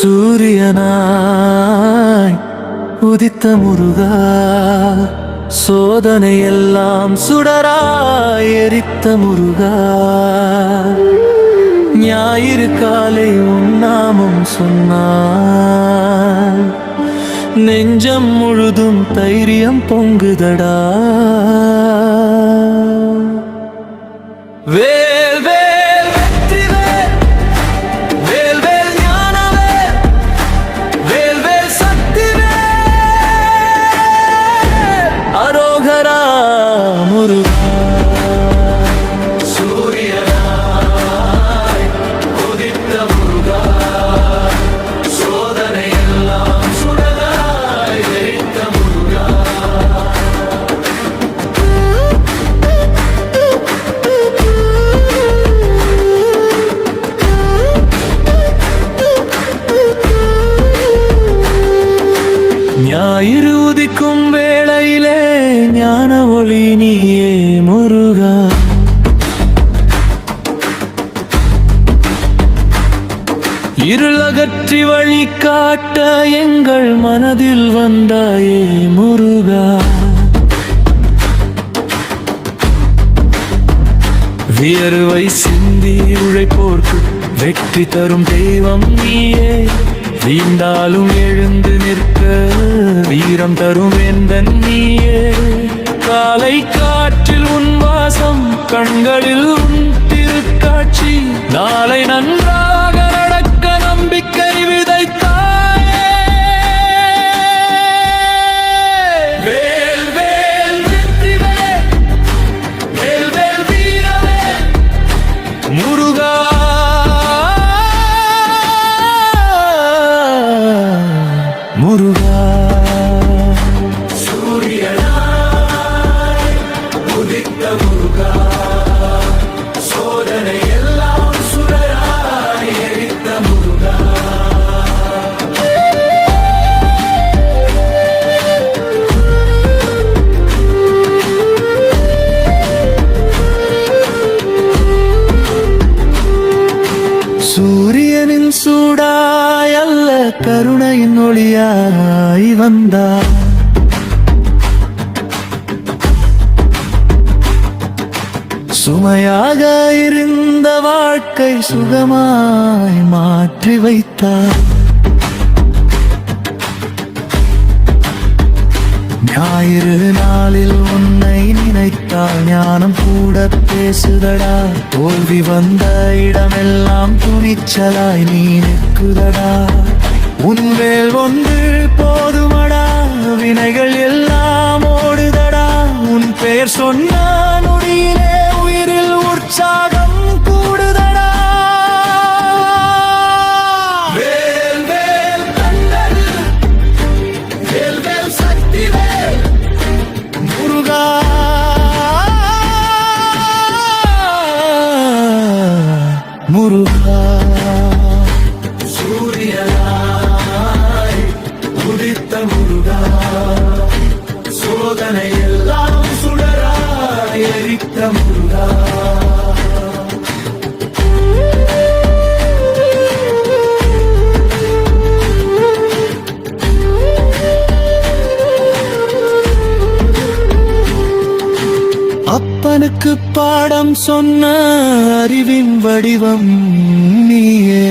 சூரியனாய் உதித்த முருகா சோதனை எல்லாம் சுடராய் எரித்த முருகா. ஞாயிறு காலை உன்னாமம் சொன்னார் நெஞ்சம் முழுதும் தைரியம் பொங்குதடா. வே உதிக்கும் வேளையிலே ஞான ஒளி நீயே முருகா. இருளகற்றி வழி காட்ட எங்கள் மனதில் வந்தாயே முருகா. வியர்வை சிந்தி உழைப்போர்க்கு வெற்றி தரும் தெய்வம் நீயே. வீண்டாலும் எழுந்து நிற்க வீரம் தரும் எந்த நீயே. காலை காற்றில் உன் வாசம் கண்களில் உன் திருக்காட்சி. நாளை நன்றா முருகா சோதனை எல்லாம் சுடராய் எரித்த முருகா சூரியனின் சூடாய் அல்ல கருணையின் ஒளியாய் வந்தார் சுமையாக இருந்த வாழ்க்கை சுகமாய் மாற்றி வைத்தார். ஞாயிறு நாளில் உன்னை நினைத்தால் ஞானம் கூட பேசுதடா. தோல்வி வந்த இடமெல்லாம் துணிச்சலாய் நீ நிற்குதடா. உன்மேல் ஒன்று போதுமடா வினைகள் எல்லாம் ஓடுதடா. உன் பெயர் சொன்ன சோதனை எல்லாம் சுடராய் எரித்த முருகா. அப்பனுக்கு பாடம் சொன்ன அறிவின் வடிவம் நீயே.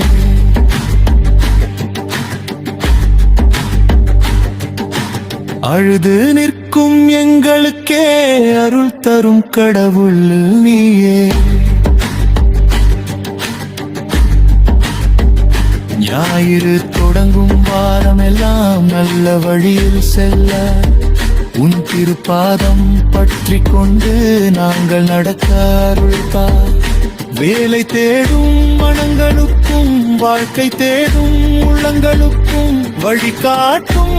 அழுது நிற்கும் எங்களுக்கே அருள் தரும் கடவுள் நீயே. ஞாயிறு தொடங்கும் வாரம் எல்லாம் நல்ல வழியில் செல்ல உன் திருப்பாதம் பற்றி கொண்டு நாங்கள் நடக்க அருள்பார் வேலை தேடும் மனங்களுக்கும் வாழ்க்கை தேடும் உள்ளங்களுக்கும் வழிகாட்டும்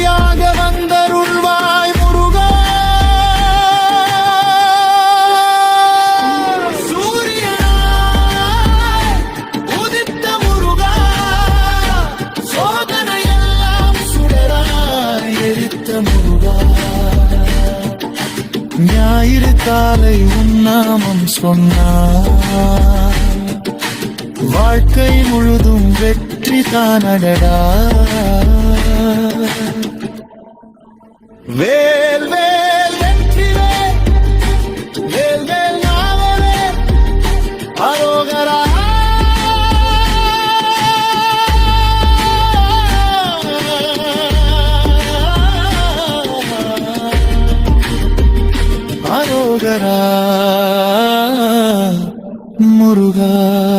மொழியாக வந்தருள்வாய் முருகா. முருகா. ஞாயிறு காலை உன்னாமம் சொன்னார். வாழ்க்கை முழுதும் வெற்றி தானடடா வேல் வேல் வெற்றி வேல் வேல் நாவலே அரோகரா. அரோகரா. முருகா.